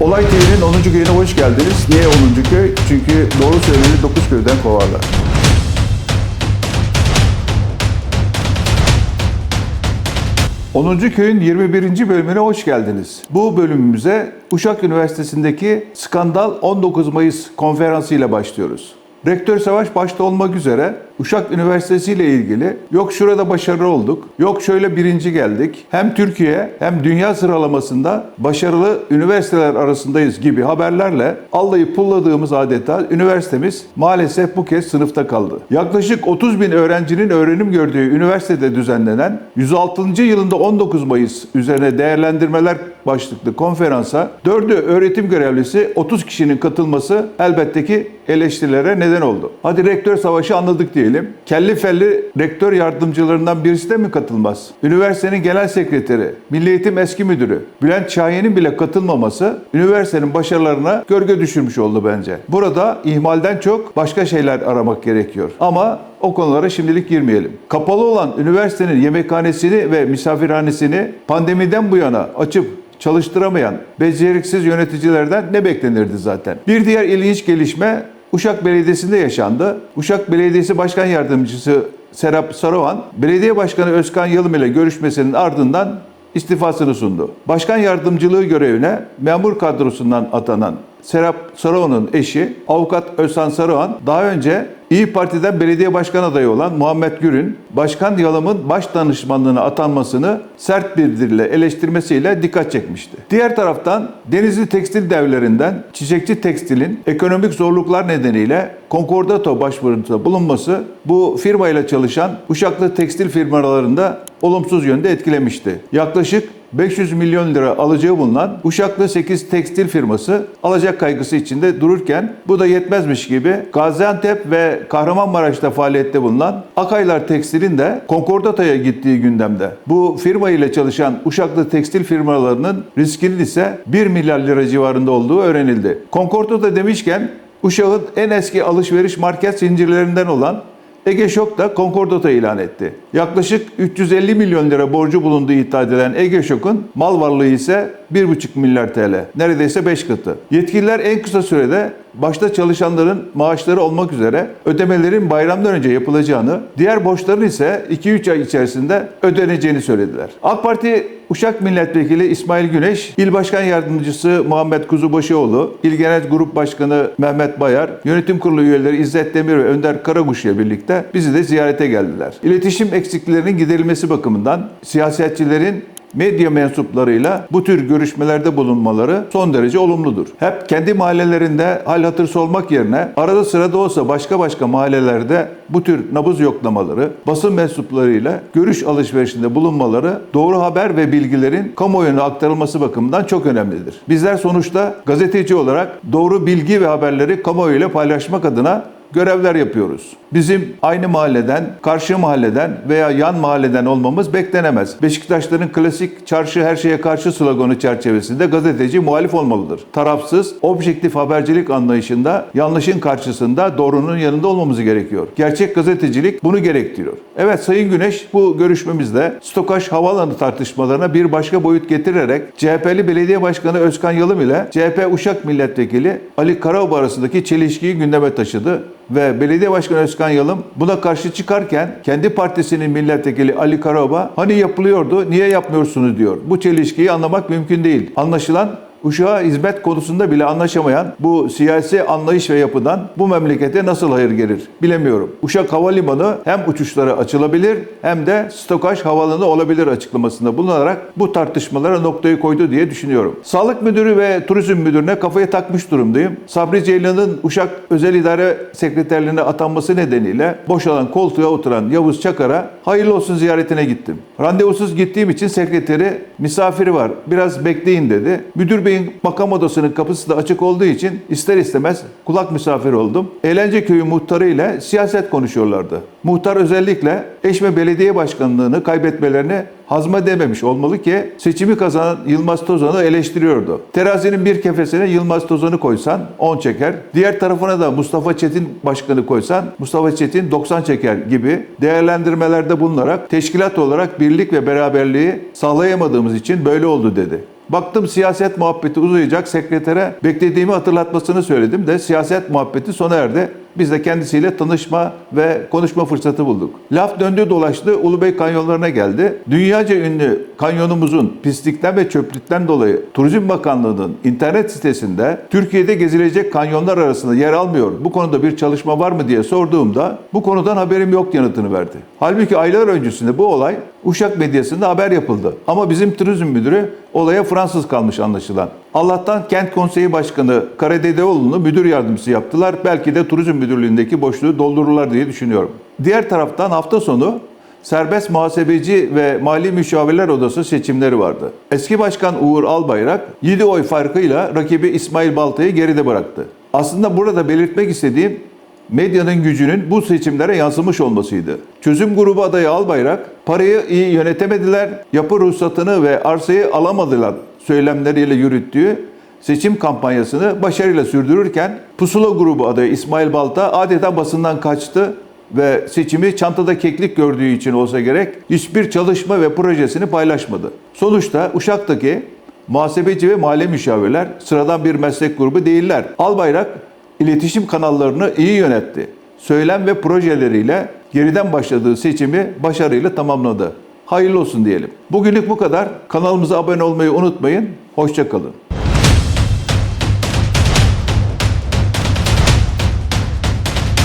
Olay TV'nin 10. köyüne hoş geldiniz. Niye 10. köy? Çünkü doğru söyleyeni 9 köyden kovarlar. Onuncu köyün 21. bölümüne hoş geldiniz. Bu bölümümüze Uşak Üniversitesi'ndeki skandal 19 Mayıs konferansı ile başlıyoruz. Rektör Savaş başta olmak üzere Uşak Üniversitesi ile ilgili yok şurada başarılı olduk, yok şöyle birinci geldik. Hem Türkiye hem dünya sıralamasında başarılı üniversiteler arasındayız gibi haberlerle allayıp pulladığımız adeta üniversitemiz maalesef bu kez sınıfta kaldı. Yaklaşık 30 bin öğrencinin öğrenim gördüğü üniversitede düzenlenen 106. yılında 19 Mayıs üzerine değerlendirmeler başlıklı konferansa 4'ü öğretim görevlisi 30 kişinin katılması elbette ki eleştirilere neden oldu. Hadi rektör savaşı anladık diyelim. Kelli felli rektör yardımcılarından birisi de mi katılmaz? Üniversitenin genel sekreteri, Milli Eğitim Eski Müdürü Bülent Şahin'in bile katılmaması üniversitenin başarılarına gölge düşürmüş oldu bence. Burada ihmalden çok başka şeyler aramak gerekiyor. Ama o konulara şimdilik girmeyelim. Kapalı olan üniversitenin yemekhanesini ve misafirhanesini pandemiden bu yana açıp çalıştıramayan beceriksiz yöneticilerden ne beklenirdi zaten? Bir diğer ilginç gelişme Uşak Belediyesi'nde yaşandı. Uşak Belediyesi Başkan Yardımcısı Serap Saruhan, Belediye Başkanı Özkan Yalım ile görüşmesinin ardından istifasını sundu. Başkan yardımcılığı görevine memur kadrosundan atanan Serap Saruhan'ın eşi avukat Özhan Saruhan daha önce İyi Parti'den belediye başkan adayı olan Muhammed Gür'ün Başkan Yalım'ın baş danışmanlığına atanmasını sert bir dille eleştirmesiyle dikkat çekmişti. Diğer taraftan Denizli Tekstil devlerinden Çiçekçi Tekstil'in ekonomik zorluklar nedeniyle konkordato başvurusunda bulunması bu firmayla çalışan Uşaklı tekstil firmalarında olumsuz yönde etkilemişti. Yaklaşık 500 milyon lira alacağı bulunan Uşaklı 8 tekstil firması alacak kaygısı içinde dururken bu da yetmezmiş gibi Gaziantep ve Kahramanmaraş'ta faaliyette bulunan Akaylar Tekstil'in de Konkordata'ya gittiği gündemde. Bu firma ile çalışan Uşaklı tekstil firmalarının riskinin ise 1 milyar lira civarında olduğu öğrenildi. Konkordata demişken Uşak'ın en eski alışveriş market zincirlerinden olan Ege Şok da konkordata ilan etti. Yaklaşık 350 milyon lira borcu bulunduğu iddia edilen Ege Şok'un mal varlığı ise 1,5 milyar TL. Neredeyse 5 katı. Yetkililer en kısa sürede başta çalışanların maaşları olmak üzere ödemelerin bayramdan önce yapılacağını, diğer borçların ise 2-3 ay içerisinde ödeneceğini söylediler. AK Parti Uşak Milletvekili İsmail Güneş, İl Başkan Yardımcısı Muhammed Kuzubaşıoğlu, İl Genel Grup Başkanı Mehmet Bayar, Yönetim Kurulu üyeleri İzzet Demir ve Önder Karakuş ile birlikte bizi de ziyarete geldiler. İletişim eksikliklerinin giderilmesi bakımından siyasetçilerin medya mensuplarıyla bu tür görüşmelerde bulunmaları son derece olumludur. Hep kendi mahallelerinde hal hatır sormak yerine arada sırada olsa başka başka mahallelerde bu tür nabız yoklamaları, basın mensuplarıyla görüş alışverişinde bulunmaları doğru haber ve bilgilerin kamuoyuna aktarılması bakımından çok önemlidir. Bizler sonuçta gazeteci olarak doğru bilgi ve haberleri kamuoyuyla paylaşmak adına görevler yapıyoruz. Bizim aynı mahalleden, karşı mahalleden veya yan mahalleden olmamız beklenemez. Beşiktaşların klasik çarşı her şeye karşı sloganı çerçevesinde gazeteci muhalif olmalıdır. Tarafsız, objektif habercilik anlayışında yanlışın karşısında doğrunun yanında olmamız gerekiyor. Gerçek gazetecilik bunu gerektiriyor. Evet Sayın Güneş bu görüşmemizde Stokaj Havaalanı tartışmalarına bir başka boyut getirerek CHP'li Belediye Başkanı Özkan Yalım ile CHP Uşak Milletvekili Ali Karaoğlu arasındaki çelişkiyi gündeme taşıdı ve Belediye Başkanı Özkan Yalım buna karşı çıkarken kendi partisinin milletvekili Ali Karaoba hani yapılıyordu niye yapmıyorsunuz diyor. Bu çelişkiyi anlamak mümkün değil. Anlaşılan Uşağa hizmet konusunda bile anlaşamayan bu siyasi anlayış ve yapıdan bu memlekete nasıl hayır gelir bilemiyorum. Uşak Havalimanı hem uçuşlara açılabilir hem de stokaj havaalanı olabilir açıklamasında bulunarak bu tartışmalara noktayı koydu diye düşünüyorum. Sağlık Müdürü ve Turizm Müdürü'ne kafayı takmış durumdayım. Sabri Ceylan'ın Uşak Özel İdare Sekreterliğine atanması nedeniyle boşalan koltuğa oturan Yavuz Çakar'a hayırlı olsun ziyaretine gittim. Randevusuz gittiğim için sekreteri misafiri var biraz bekleyin dedi. Müdür Bey'in makam odasının kapısı da açık olduğu için ister istemez kulak misafiri oldum. Eğlence Köyü muhtarı ile siyaset konuşuyorlardı. Muhtar özellikle Eşme Belediye Başkanlığını kaybetmelerini hazmedememiş olmalı ki seçimi kazanan Yılmaz Tozan'ı eleştiriyordu. Terazinin bir kefesine Yılmaz Tozan'ı koysan 10 çeker. Diğer tarafına da Mustafa Çetin Başkanı koysan Mustafa Çetin 90 çeker gibi değerlendirmelerde bulunarak teşkilat olarak birlik ve beraberliği sağlayamadığımız için böyle oldu dedi. Baktım siyaset muhabbeti uzayacak. Sekretere beklediğimi hatırlatmasını söyledim de siyaset muhabbeti sona erdi. Biz de kendisiyle tanışma ve konuşma fırsatı bulduk. Laf döndü dolaştı Ulubey kanyonlarına geldi. Dünyaca ünlü kanyonumuzun pislikten ve çöplükten dolayı Turizm Bakanlığı'nın internet sitesinde Türkiye'de gezilecek kanyonlar arasında yer almıyor. Bu konuda bir çalışma var mı diye sorduğumda bu konudan haberim yok yanıtını verdi. Halbuki aylar öncesinde bu olay Uşak medyasında haber yapıldı. Ama bizim turizm müdürü olaya Fransız kalmış anlaşılan. Allah'tan Kent Konseyi Başkanı Karadedeoğlu'nu müdür yardımcısı yaptılar. Belki de turizm müdürlüğündeki boşluğu doldururlar diye düşünüyorum. Diğer taraftan hafta sonu Serbest Muhasebeci ve Mali Müşavirler Odası seçimleri vardı. Eski Başkan Uğur Albayrak 7 oy farkıyla rakibi İsmail Balta'yı geride bıraktı. Aslında burada belirtmek istediğim medyanın gücünün bu seçimlere yansımış olmasıydı. Çözüm grubu adayı Albayrak parayı iyi yönetemediler, yapı ruhsatını ve arsayı alamadılar söylemleriyle yürüttüğü seçim kampanyasını başarıyla sürdürürken Pusula grubu adayı İsmail Balta adeta basından kaçtı ve seçimi çantada keklik gördüğü için olsa gerek hiçbir çalışma ve projesini paylaşmadı. Sonuçta Uşak'taki muhasebeci ve mali müşavirler sıradan bir meslek grubu değiller. Albayrak iletişim kanallarını iyi yönetti. Söylem ve projeleriyle geriden başladığı seçimi başarıyla tamamladı. Hayırlı olsun diyelim. Bugünlük bu kadar. Kanalımıza abone olmayı unutmayın. Hoşçakalın.